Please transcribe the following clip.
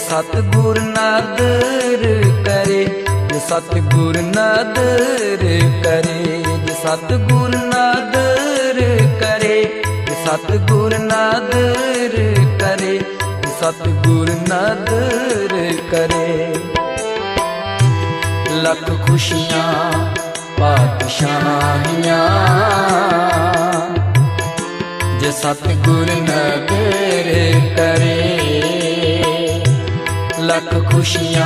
ਸਤਿਗੁਰ ਨਦਰ ਕਰੇ, ਜੇ ਸਤਿਗੁਰ ਨਦਰ ਕਰੇ, ਜੇ ਸਤਿਗੁਰ ਨਦਰ ਕਰੇ, ਜੇ ਸਤਿਗੁਰ ਨਦਰ ਕਰੇ, ਜੇ ਸਤਿਗੁਰ ਨਦਰ ਕਰੇ। ਲੱਖ ਖੁਸ਼ੀਆਂ, ਪਾਤਸ਼ਾਹੀਆਂ, ਜੇ ਸਤਿਗੁਰ ਨਦਰ ਕਰੇ ਲੱਖ ਖੁਸ਼ੀਆਂ